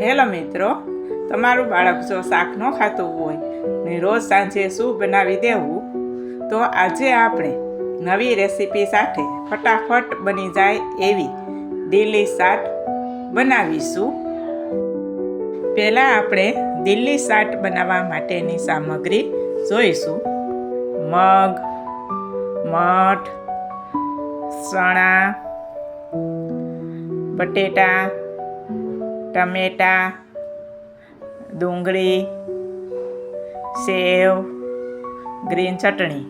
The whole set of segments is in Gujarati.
હેલો મિત્રો, તમારું બાળક જો શાક ન ખાતું હોય ને રોજ સાંજે શું બનાવી દેવું? તો આજે આપણે નવી રેસીપી સાથે ફટાફટ બની જાય એવી દિલ્હી શાક બનાવીશું. પહેલાં આપણે દિલ્હી શાક બનાવવા માટેની સામગ્રી જોઈશું. મગ, મઠ, ચણા, બટેટા ટમેટા, ડુંગળી, સેવ, ગ્રીન ચટણી,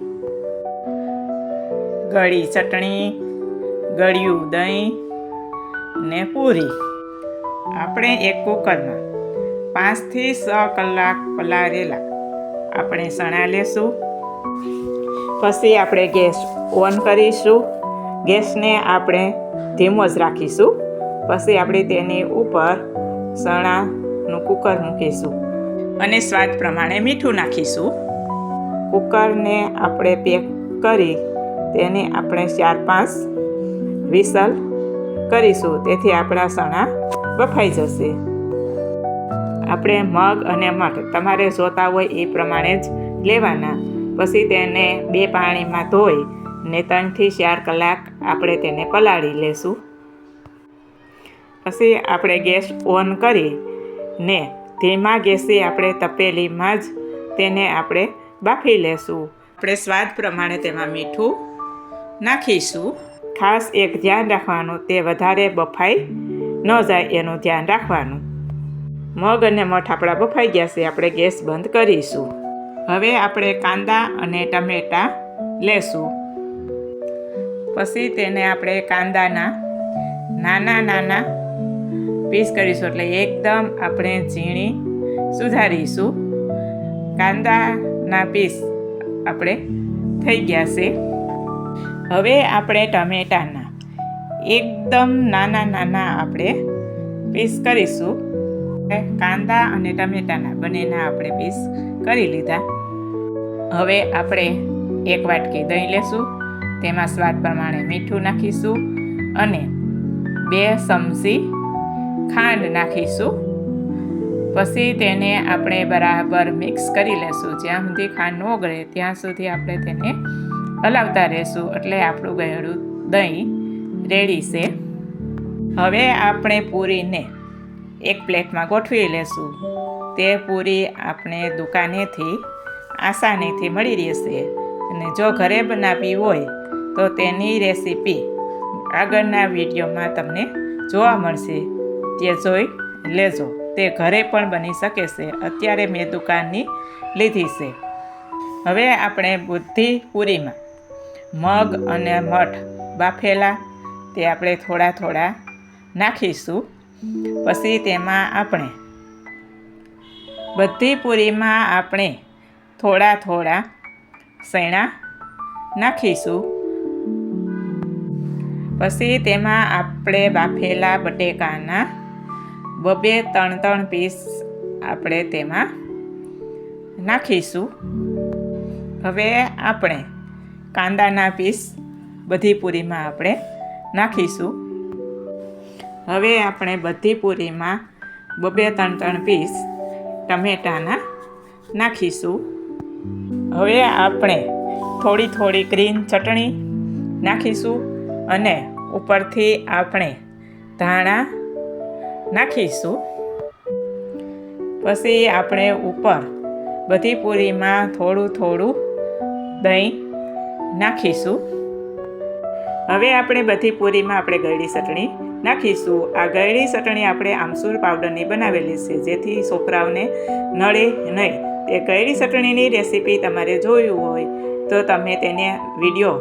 ગળી ચટણી, ગળ્યું દહીં ને પૂરી. આપણે એક કુકરમાં પાંચથી છ કલાક પલાળેલા આપણે ચણા લેશું. પછી આપણે ગેસ ઓન કરીશું. ગેસને આપણે ધીમો જ રાખીશું. પછી આપણે તેની ઉપર ચણાનું કુકર મૂકીશું. અને સ્વાદ પ્રમાણે મીઠું નાખીશું. કુકરને આપણે પેક કરી તેને આપણે ચાર પાંચ વિસલ કરીશું. તેથી આપણા ચણા બફાઈ જશે. આપણે મગ અને મઠ તમારે જોતા હોય એ પ્રમાણે જ લેવાના. પછી તેને બે પાણીમાં ધોઈ ને ત્રણથી ચાર કલાક આપણે તેને પલાળી લેશું. પછી આપણે ગેસ ઓન કરી ને ધીમા ગેસે આપણે તપેલીમાં જ તેને આપણે બાફી લેશું. આપણે સ્વાદ પ્રમાણે તેમાં મીઠું નાખીશું. ખાસ એક ધ્યાન રાખવાનું, તે વધારે બફાઈ ન જાય એનું ધ્યાન રાખવાનું. મગ અને મઠ આપણા બફાઈ ગયા છે, આપણે ગેસ બંધ કરીશું. હવે આપણે કાંદા અને ટમેટાં લેશું. પછી તેને આપણે કાંદાના નાના નાના પીસ કરીશું એટલે એકદમ આપણે ઝીણી સુધારીશું. કાંદાના પીસ આપણે થઈ ગયા છે. હવે આપણે ટમેટાના એકદમ નાના નાના આપણે પીસ કરીશું. કાંદા અને ટમેટાના બંનેના આપણે પીસ કરી લીધા. હવે આપણે એક વાટકી દહીં લેશું. તેમાં સ્વાદ પ્રમાણે મીઠું નાખીશું અને બે ચમચી ખાંડ નાખીશું. પછી તેને આપણે બરાબર મિક્સ કરી લેશું. જ્યાં સુધી ખાંડ ન ઓગળે ત્યાં સુધી આપણે તેને હલાવતા રહેશું. એટલે આપણું ગળ્યું દહીં રેડી છે. હવે આપણે પૂરીને એક પ્લેટમાં ગોઠવી લેશું. તે પૂરી આપણે દુકાનેથી, આસાનીથી મળી રહેશે. અને જો ઘરે બનાવી હોય, તો તેની રેસીપી આગળના વિડીયોમાં તમને જોવા મળશે. તે જોઈ લેજો. તે ઘરે પણ બની શકે છે. અત્યારે મેં દુકાનની લીધી છે. હવે આપણે બુદ્ધિ પૂરીમાં મગ અને મઠ બાફેલા તે આપણે થોડા થોડા નાખીશું. પછી તેમાં આપણે બધી પૂરીમાં આપણે થોડા થોડા સૈણા નાખીશું. પછી તેમાં આપણે બાફેલા બટેકાના બબે ત્રણ ત્રણ પીસ આપણે તેમાં નાખીશું. હવે આપણે કાંદાના પીસ બધી પૂરીમાં આપણે નાખીશું. હવે આપણે બધી પૂરીમાં બબે ત્રણ ત્રણ પીસ ટમેટાના નાખીશું. હવે આપણે થોડી થોડી ગ્રીન ચટણી નાખીશું અને ઉપરથી આપણે ધાણા નાખીશું. પછી આપણે ઉપર બધી પૂરીમાં થોડું થોડું દહીં નાખીશું. હવે આપણે બધી પૂરીમાં આપણે ગળી ચટણી નાખીશું. આ ગળી ચટણી આપણે આમસૂર પાવડરની બનાવેલી છે, જેથી છોકરાઓને નળે નહીં. એ ગળી ચટણીની રેસીપી તમારે જોયું હોય તો તમે તેને વીડિયો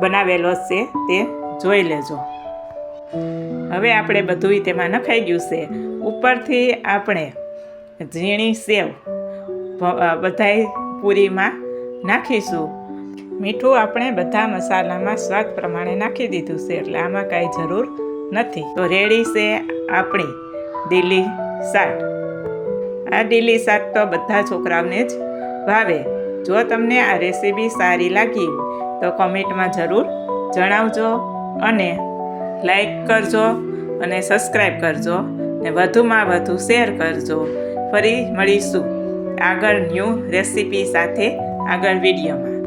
બનાવેલો છે તે જોઈ લેજો. હવે આપણે બધું તેમાં નખાઈ ગયું છે. ઉપરથી આપણે ઝીણી સેવ બધાય પૂરીમાં નાખીશું. મીઠું આપણે બધા મસાલામાં સ્વાદ પ્રમાણે નાખી દીધું છે, એટલે આમાં કાંઈ જરૂર નથી. તો રેડી છે આપણી દિલ્હી શાક. આ દિલ્હી શાક તો બધા છોકરાઓને જ ભાવે. જો તમને આ રેસીપી સારી લાગી તો કોમેન્ટમાં જરૂર જણાવજો અને લાઈક કરજો અને સબસ્ક્રાઈબ કરજો ને વધુમાં વધુ શેર કરજો. ફરી મળીશું આગળ ન્યૂ રેસીપી સાથે આગળ વિડીયોમાં